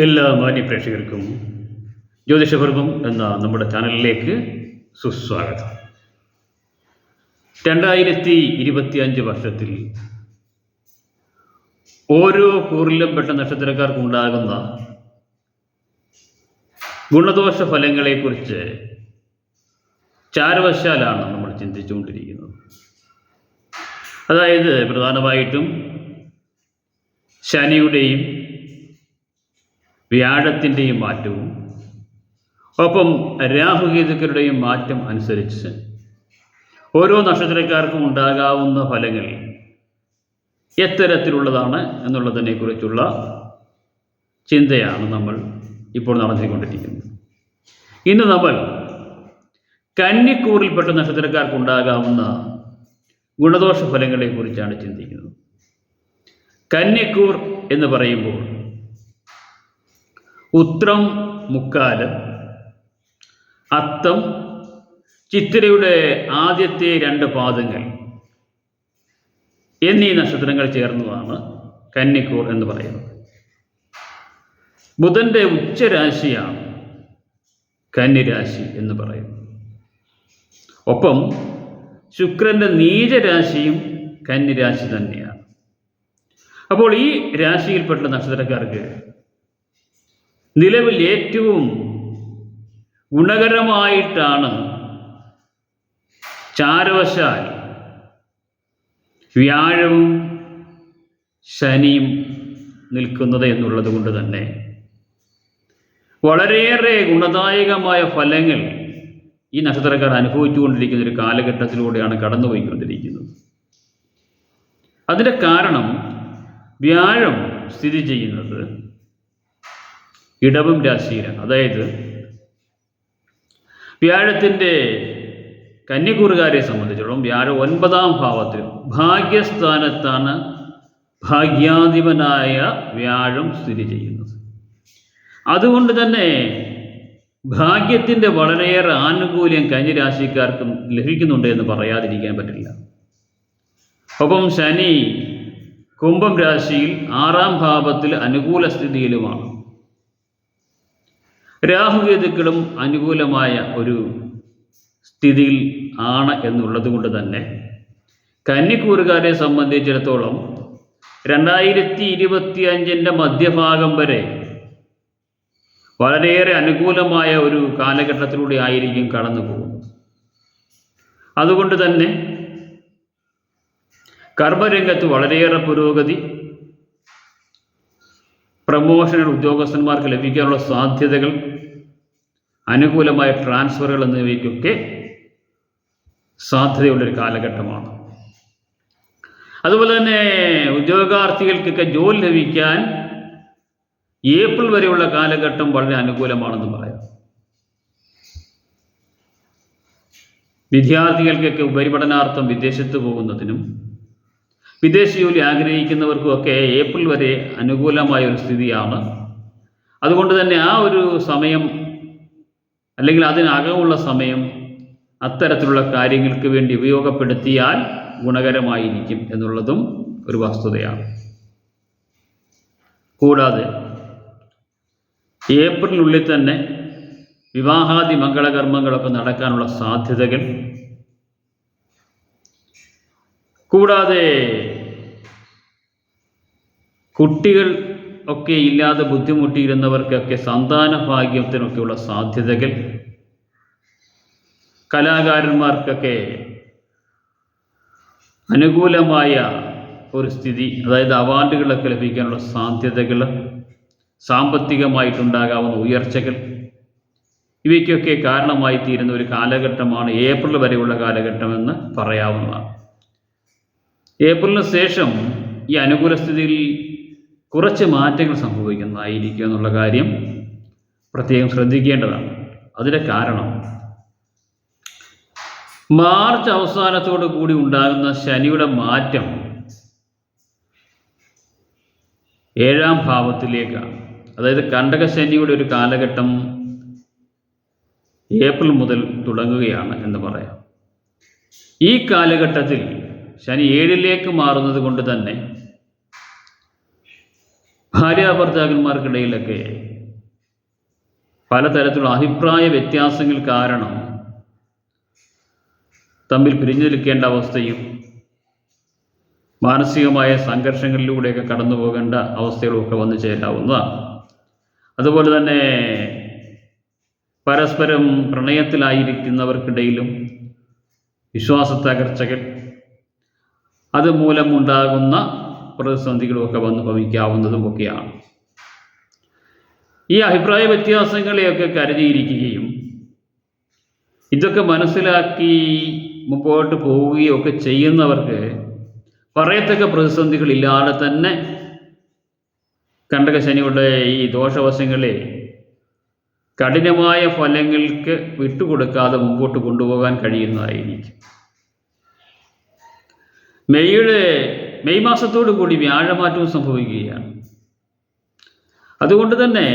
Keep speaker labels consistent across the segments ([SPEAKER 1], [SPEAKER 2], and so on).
[SPEAKER 1] എല്ലാ മാന്യ പ്രേക്ഷകർക്കും ജ്യോതിഷപർവം എന്ന നമ്മുടെ ചാനലിലേക്ക് സുസ്വാഗതം. രണ്ടായിരത്തി ഇരുപത്തി അഞ്ച് വർഷത്തിൽ ഓരോ കൂറിലും പെട്ട നക്ഷത്രക്കാർക്കുണ്ടാകുന്ന ഗുണദോഷ ഫലങ്ങളെക്കുറിച്ച് ചാരവശാലാണ് നമ്മൾ ചിന്തിച്ചുകൊണ്ടിരിക്കുന്നത്. അതായത് പ്രധാനമായിട്ടും ശനിയുടെയും വ്യാഴത്തിന്റെയും മാറ്റവും ഒപ്പം രാഹുകേതുക്കളുടെയും മാറ്റം അനുസരിച്ച് ഓരോ നക്ഷത്രക്കാർക്കും ഉണ്ടാകാവുന്ന ഫലങ്ങൾ എത്തരത്തിലുള്ളതാണ് എന്നുള്ളതിനെക്കുറിച്ചുള്ള ചിന്തയാണ് നമ്മൾ ഇപ്പോൾ നടത്തിക്കൊണ്ടിരിക്കുന്നത്. ഇന്ന് നമ്മൾ കന്നിക്കൂറിൽപ്പെട്ട നക്ഷത്രക്കാർക്കുണ്ടാകാവുന്ന ഗുണദോഷ ഫലങ്ങളെക്കുറിച്ചാണ് ചിന്തിക്കുന്നത്. കന്നിക്കൂർ എന്ന് പറയുമ്പോൾ ഉത്രം മുക്കാൽ. അത്തം ചിത്തിരയുടെ ആദ്യത്തെ രണ്ട് പാദങ്ങൾ. എന്നീ നക്ഷത്രങ്ങൾ ചേർന്നതാണ് കന്നിക്കൂർ എന്ന് പറയുന്നത്. ബുധന്റെ ഉച്ചരാശിയാണ് കന്നിരാശി എന്ന് പറയുന്നത്. ഒപ്പം ശുക്രന്റെ നീചരാശിയും കന്നിരാശി തന്നെയാണ്. അപ്പോൾ ഈ രാശിയിൽപ്പെട്ട നക്ഷത്രക്കാർക്ക് നിലവിൽ ഏറ്റവും ഗുണകരമായിട്ടാണ് ചാരവശാൽ വ്യാഴവും ശനിയും നിൽക്കുന്നത് എന്നുള്ളത് കൊണ്ട് തന്നെ. വളരെയേറെ ഗുണദായകമായ ഫലങ്ങൾ ഈ നക്ഷത്രക്കാർ അനുഭവിച്ചുകൊണ്ടിരിക്കുന്ന ഒരു കാലഘട്ടത്തിലൂടെയാണ് കടന്നുപോയിക്കൊണ്ടിരിക്കുന്നത്. അതിന്റെ കാരണം വ്യാഴം സ്ഥിതി ചെയ്യുന്നത് ഇടവം രാശിയിലാണ്. അതായത് വ്യാഴത്തിന്റെ കന്യകൂറുകാരെ സംബന്ധിച്ചിടത്തോളം വ്യാഴം ഒൻപതാം ഭാവത്തിൽ ഭാഗ്യസ്ഥാനത്താണ് ഭാഗ്യാധിപനായ വ്യാഴം സ്ഥിതി ചെയ്യുന്നത്. അതുകൊണ്ട് തന്നെ ഭാഗ്യത്തിന്റെ വളരെയേറെ ആനുകൂല്യം കന്യരാശിക്കാർക്ക് ലഭിക്കുന്നുണ്ട് എന്ന് പറയാതിരിക്കാൻ പറ്റില്ല. ഒപ്പം ശനി കുംഭം രാശിയിൽ ആറാം ഭാവത്തിൽ അനുകൂല സ്ഥിതിയിലുമാണ്. രാഹുകേതുക്കളും അനുകൂലമായ ഒരു സ്ഥിതിയിൽ ആണ് എന്നുള്ളത് കൊണ്ട് തന്നെ കന്നിക്കൂറുകാരെ സംബന്ധിച്ചിടത്തോളം രണ്ടായിരത്തി ഇരുപത്തി അഞ്ചിന്റെ മധ്യഭാഗം വരെ വളരെയേറെ അനുകൂലമായ ഒരു കാലഘട്ടത്തിലൂടെ ആയിരിക്കും കടന്നു പോകുന്നത് അതുകൊണ്ട് തന്നെ കർമ്മരംഗത്ത് വളരെയേറെ പുരോഗതി പ്രമോഷനുകൾ ഉദ്യോഗസ്ഥന്മാർക്ക് ലഭിക്കാനുള്ള സാധ്യതകൾ അനുകൂലമായ ട്രാൻസ്ഫറുകൾ എന്നിവയ്ക്കൊക്കെ സാധ്യതയുള്ളൊരു കാലഘട്ടമാണ്. അതുപോലെ തന്നെ ഉദ്യോഗാർത്ഥികൾക്കൊക്കെ ജോലി ലഭിക്കാൻ ഏപ്രിൽ വരെയുള്ള കാലഘട്ടം വളരെ അനുകൂലമാണെന്ന് പറയാം. വിദ്യാർത്ഥികൾക്കൊക്കെ ഉപരിപഠനാർത്ഥം വിദേശത്ത് പോകുന്നതിനും വിദേശ ജോലി ആഗ്രഹിക്കുന്നവർക്കുമൊക്കെ ഏപ്രിൽ വരെ അനുകൂലമായ ഒരു സ്ഥിതിയാണ്. അതുകൊണ്ട് തന്നെ ആ ഒരു സമയം അല്ലെങ്കിൽ അതിനകമുള്ള സമയം അത്തരത്തിലുള്ള കാര്യങ്ങൾക്ക് വേണ്ടി ഉപയോഗപ്പെടുത്തിയാൽ ഗുണകരമായിരിക്കും എന്നുള്ളതും ഒരു വസ്തുതയാണ്. കൂടാതെ ഏപ്രിലിനുള്ളിൽ തന്നെ വിവാഹാദി മംഗളകർമ്മങ്ങളൊക്കെ നടക്കാനുള്ള സാധ്യതകൾ കൂടാതെ കുട്ടികൾ ഒക്കെ ഇല്ലാതെ ബുദ്ധിമുട്ടിയിരുന്നവർക്കൊക്കെ സന്താന ഭാഗ്യത്തിനൊക്കെയുള്ള സാധ്യതകൾ കലാകാരന്മാർക്കൊക്കെ അനുകൂലമായ ഒരു സ്ഥിതി അതായത് അവാർഡുകളൊക്കെ ലഭിക്കാനുള്ള സാധ്യതകൾ സാമ്പത്തികമായിട്ടുണ്ടാകാവുന്ന ഉയർച്ചകൾ ഇവയ്ക്കൊക്കെ കാരണമായി തീരുന്ന ഒരു കാലഘട്ടമാണ് ഏപ്രിൽ വരെയുള്ള കാലഘട്ടമെന്ന് പറയാവുന്നതാണ്. ഏപ്രിലിന് ശേഷം ഈ അനുകൂല സ്ഥിതിയിൽ കുറച്ച് മാറ്റങ്ങൾ സംഭവിക്കുന്നതായിരിക്കും എന്നുള്ള കാര്യം പ്രത്യേകം ശ്രദ്ധിക്കേണ്ടതാണ്. അതിന്റെ കാരണം മാർച്ച് അവസാനത്തോടു കൂടി ഉണ്ടാകുന്ന ശനിയുടെ മാറ്റം ഏഴാം ഭാവത്തിലേക്കാണ്. അതായത് കണ്ടക ശനിയുടെ ഒരു കാലഘട്ടം ഏപ്രിൽ മുതൽ തുടങ്ങുകയാണ് എന്ന് പറയാം. ഈ കാലഘട്ടത്തിൽ ശനി ഏഴിലേക്ക് മാറുന്നത് കൊണ്ട് തന്നെ ഭാര്യാഭർത്താക്കന്മാർക്കിടയിലൊക്കെ പലതരത്തിലുള്ള അഭിപ്രായ വ്യത്യാസങ്ങൾ കാരണം തമ്മിൽ പിരിഞ്ഞു നിൽക്കേണ്ട അവസ്ഥയും മാനസികമായ സംഘർഷങ്ങളിലൂടെയൊക്കെ കടന്നു പോകേണ്ട അവസ്ഥകളുമൊക്കെ വന്നു ചേരാവുന്നതാണ്. അതുപോലെ തന്നെ പരസ്പരം പ്രണയത്തിലായിരിക്കുന്നവർക്കിടയിലും വിശ്വാസ തകർച്ചകൾ അതുമൂലമുണ്ടാകുന്ന പ്രതിസന്ധികളുമൊക്കെ വന്ന് ഭവിക്കാവുന്നതും ഒക്കെയാണ് ഈ അഭിപ്രായ വ്യത്യാസങ്ങളെയൊക്കെ കരുതിയിരിക്കുകയും ഇതൊക്കെ മനസ്സിലാക്കി മുമ്പോട്ട് പോവുകയും ഒക്കെ ചെയ്യുന്നവർക്ക് പറയത്തക്ക പ്രതിസന്ധികളില്ലാതെ തന്നെ കണ്ടകശനിയുടെ ഈ ദോഷവശങ്ങളെ കഠിനമായ ഫലങ്ങൾക്ക് വിട്ടുകൊടുക്കാതെ മുമ്പോട്ട് കൊണ്ടുപോകാൻ കഴിയുന്നതായിരിക്കും. മെയ്യുടെ മെയ് മാസത്തോടു കൂടി വ്യാഴമാറ്റവും സംഭവിക്കുകയാണ്. അതുകൊണ്ട് തന്നെ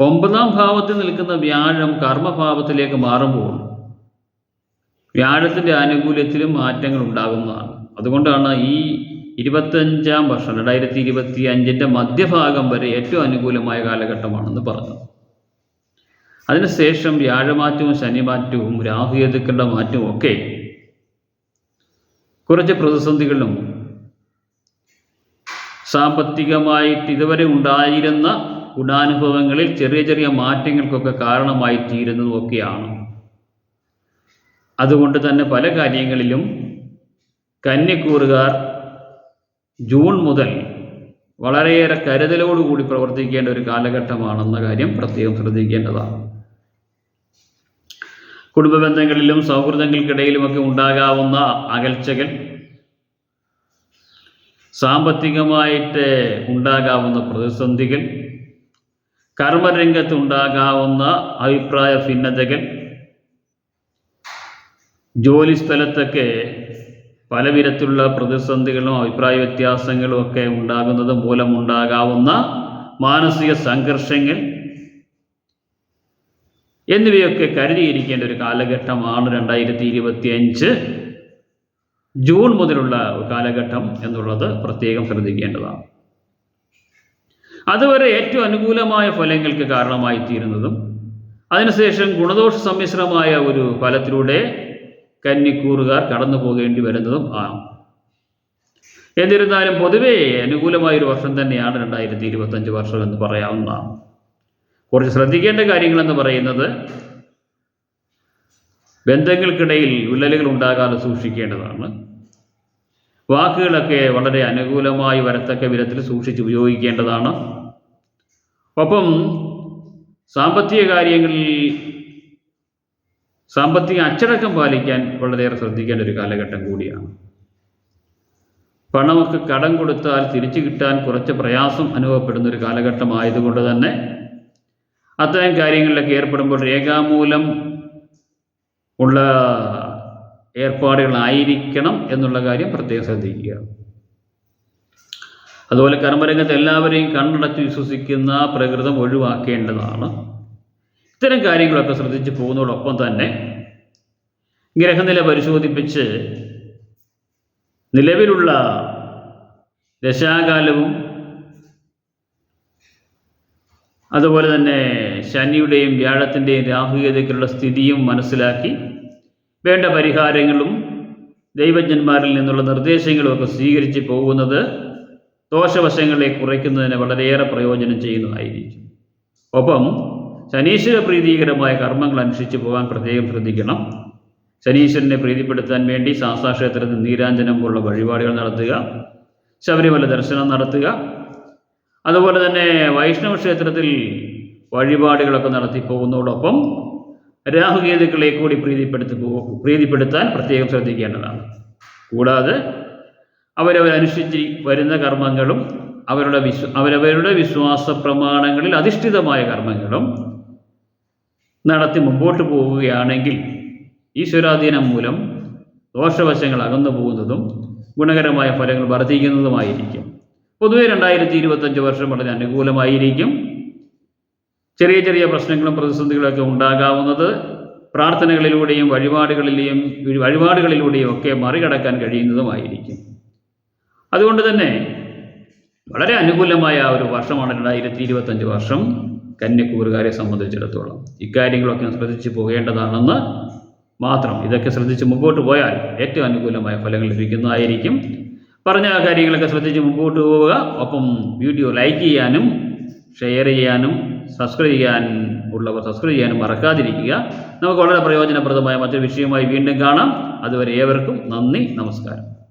[SPEAKER 1] ഒമ്പതാം ഭാവത്തിൽ നിൽക്കുന്ന വ്യാഴം കർമ്മഭാവത്തിലേക്ക് മാറുമ്പോൾ വ്യാഴത്തിന്റെ ആനുകൂല്യത്തിലും മാറ്റങ്ങൾ ഉണ്ടാകുന്നതാണ്. അതുകൊണ്ടാണ് ഈ ഇരുപത്തഞ്ചാം വർഷം രണ്ടായിരത്തി ഇരുപത്തി അഞ്ചിന്റെ മധ്യഭാഗം വരെ ഏറ്റവും അനുകൂലമായ കാലഘട്ടമാണെന്ന് പറഞ്ഞു. അതിനുശേഷം വ്യാഴമാറ്റവും ശനിമാറ്റവും രാഹുകേതുക്കളുടെ മാറ്റവും ഒക്കെ കുറച്ച് പ്രതിസന്ധികളും സാമ്പത്തികമായിട്ട് ഇതുവരെ ഉണ്ടായിരുന്ന ഗുണാനുഭവങ്ങളിൽ ചെറിയ ചെറിയ മാറ്റങ്ങൾക്കൊക്കെ കാരണമായി തീരുന്നതുമൊക്കെയാണ്. അതുകൊണ്ട് തന്നെ പല കാര്യങ്ങളിലും കന്നിക്കൂറുകാർ ജൂൺ മുതൽ വളരെയേറെ കരുതലോടുകൂടി പ്രവർത്തിക്കേണ്ട ഒരു കാലഘട്ടമാണെന്ന കാര്യം പ്രത്യേകം ശ്രദ്ധിക്കേണ്ടതാണ്. കുടുംബ ബന്ധങ്ങളിലും സൗഹൃദങ്ങൾക്കിടയിലുമൊക്കെ ഉണ്ടാകാവുന്ന അകൽച്ചകൾ സാമ്പത്തികമായിട്ട് ഉണ്ടാകാവുന്ന പ്രതിസന്ധികൾ കർമ്മരംഗത്ത് ഉണ്ടാകാവുന്ന അഭിപ്രായ ഭിന്നതകൾ ജോലി സ്ഥലത്തൊക്കെ പല വിധത്തിലുള്ള പ്രതിസന്ധികളും അഭിപ്രായ വ്യത്യാസങ്ങളും ഒക്കെ ഉണ്ടാകുന്നത് മൂലമുണ്ടാകാവുന്ന മാനസിക സംഘർഷങ്ങൾ എന്നിവയൊക്കെ കരുതിയിരിക്കേണ്ട ഒരു കാലഘട്ടമാണ് രണ്ടായിരത്തി ഇരുപത്തി അഞ്ച് ജൂൺ മുതലുള്ള കാലഘട്ടം എന്നുള്ളത് പ്രത്യേകം ശ്രദ്ധിക്കേണ്ടതാണ്. അതുവരെ ഏറ്റവും അനുകൂലമായ ഫലങ്ങൾക്ക് കാരണമായി തീരുന്നതും അതിനുശേഷം ഗുണദോഷ സമ്മിശ്രമായ ഒരു ഫലത്തിലൂടെ കന്നിക്കൂറുകാർ കടന്നു പോകേണ്ടി വരുന്നതും ആണ്. എന്നിരുന്നാലും പൊതുവേ അനുകൂലമായ ഒരു വർഷം തന്നെയാണ് രണ്ടായിരത്തി ഇരുപത്തഞ്ച് വർഷം എന്ന് പറയാവുന്നതാണ്. കുറച്ച് ശ്രദ്ധിക്കേണ്ട കാര്യങ്ങളെന്ന് പറയുന്നത് ബന്ധങ്ങൾക്കിടയിൽ വിള്ളലുകൾ ഉണ്ടാകാതെ സൂക്ഷിക്കേണ്ടതാണ്. വാക്കുകളൊക്കെ വളരെ അനുകൂലമായി വരത്തക്ക വിധത്തിൽ സൂക്ഷിച്ച് ഉപയോഗിക്കേണ്ടതാണ്. ഒപ്പം സാമ്പത്തിക കാര്യങ്ങളിൽ സാമ്പത്തിക അച്ചടക്കം പാലിക്കാൻ വളരെയേറെ ശ്രദ്ധിക്കേണ്ട ഒരു കാലഘട്ടം കൂടിയാണ്. പണമൊക്കെ കടം കൊടുത്താൽ തിരിച്ചു കിട്ടാൻ കുറച്ച് പ്രയാസം അനുഭവപ്പെടുന്ന ഒരു കാലഘട്ടമായതുകൊണ്ട് തന്നെ അത്തരം കാര്യങ്ങളിലൊക്കെ ഏർപ്പെടുമ്പോൾ രേഖാമൂലം ഉള്ള ഏർപ്പാടുകളായിരിക്കണം എന്നുള്ള കാര്യം പ്രത്യേകം ശ്രദ്ധിക്കുക. അതുപോലെ കർമ്മരംഗത്ത് എല്ലാവരെയും കണ്ണടച്ച് വിശ്വസിക്കുന്ന പ്രകൃതം ഒഴിവാക്കേണ്ടതാണ്. ഇത്തരം കാര്യങ്ങളൊക്കെ ശ്രദ്ധിച്ച് പോകുന്നതോടൊപ്പം തന്നെ ഗ്രഹനില പരിശോധിപ്പിച്ച് നിലവിലുള്ള ദശാകാലവും അതുപോലെ തന്നെ ശനിയുടെയും വ്യാഴത്തിന്റെയും രാഹുകേതുക്കളുടെ സ്ഥിതിയും മനസ്സിലാക്കി വേണ്ട പരിഹാരങ്ങളും ദൈവജ്ഞന്മാരിൽ നിന്നുള്ള നിർദ്ദേശങ്ങളും ഒക്കെ സ്വീകരിച്ച് പോകുന്നത് ദോഷവശങ്ങളെ കുറയ്ക്കുന്നതിന് വളരെയേറെ പ്രയോജനം ചെയ്യുന്നതായിരിക്കും. ഒപ്പം ശനീശ്വര പ്രീതികരമായ കർമ്മങ്ങൾ അനുഷ്ഠിച്ച് പോകാൻ പ്രത്യേകം ശ്രദ്ധിക്കണം. ശനീശ്വരനെ പ്രീതിപ്പെടുത്താൻ വേണ്ടി ശാസ്താക്ഷേത്രത്തിൽ നീരാഞ്ജനം പോലുള്ള വഴിപാടുകൾ നടത്തുക ശബരിമല ദർശനം നടത്തുക അതുപോലെ തന്നെ വൈഷ്ണവ ക്ഷേത്രത്തിൽ വഴിപാടുകളൊക്കെ നടത്തി പോകുന്നതോടൊപ്പം രാഹുകേതുക്കളെ കൂടി പ്രീതിപ്പെടുത്തി പ്രീതിപ്പെടുത്താൻ പ്രത്യേകം ശ്രദ്ധിക്കേണ്ടതാണ്. കൂടാതെ അവരവരനുഷ്ഠിച്ച് വരുന്ന കർമ്മങ്ങളും അവരുടെ വിശ്വ അവരവരുടെ വിശ്വാസ പ്രമാണങ്ങളിൽ അധിഷ്ഠിതമായ കർമ്മങ്ങളും നടത്തി മുമ്പോട്ട് പോവുകയാണെങ്കിൽ ഈശ്വരാധീനം മൂലം ദോഷവശങ്ങൾ അകന്നു പോകുന്നതും ഗുണകരമായ ഫലങ്ങൾ വർദ്ധിക്കുന്നതുമായിരിക്കും. പൊതുവെ രണ്ടായിരത്തി ഇരുപത്തഞ്ച് വർഷം വളരെ അനുകൂലമായിരിക്കും. ചെറിയ ചെറിയ പ്രശ്നങ്ങളും പ്രതിസന്ധികളൊക്കെ ഉണ്ടാകാവുന്നത് പ്രാർത്ഥനകളിലൂടെയും വഴിപാടുകളിലെയും വഴിപാടുകളിലൂടെയും ഒക്കെ മറികടക്കാൻ കഴിയുന്നതുമായിരിക്കും. അതുകൊണ്ട് തന്നെ വളരെ അനുകൂലമായ ഒരു വർഷമാണ് രണ്ടായിരത്തി ഇരുപത്തഞ്ച് വർഷം. കന്യക്കൂറുകാരെ സംബന്ധിച്ചിടത്തോളം ഇക്കാര്യങ്ങളൊക്കെ ശ്രദ്ധിച്ചു പോകേണ്ടതാണെന്ന് മാത്രം. ഇതൊക്കെ ശ്രദ്ധിച്ച് മുമ്പോട്ട് പോയാൽ ഏറ്റവും അനുകൂലമായ ഫലങ്ങൾ ലഭിക്കുന്നതായിരിക്കും. പറഞ്ഞ കാര്യങ്ങളൊക്കെ ശ്രദ്ധിച്ച് മുമ്പോട്ട് പോവുക. ഒപ്പം വീഡിയോ ലൈക്ക് ചെയ്യാനും ഷെയർ ചെയ്യാനും സബ്സ്ക്രൈബ് ചെയ്യാൻ ഉള്ളവർ സബ്സ്ക്രൈബ് ചെയ്യാനും മറക്കാതിരിക്കുക. നമുക്ക് വളരെ പ്രയോജനപ്രദമായ മറ്റൊരു വിഷയമായി വീണ്ടും കാണാം. അതുവരെ ഏവർക്കും നന്ദി നമസ്കാരം.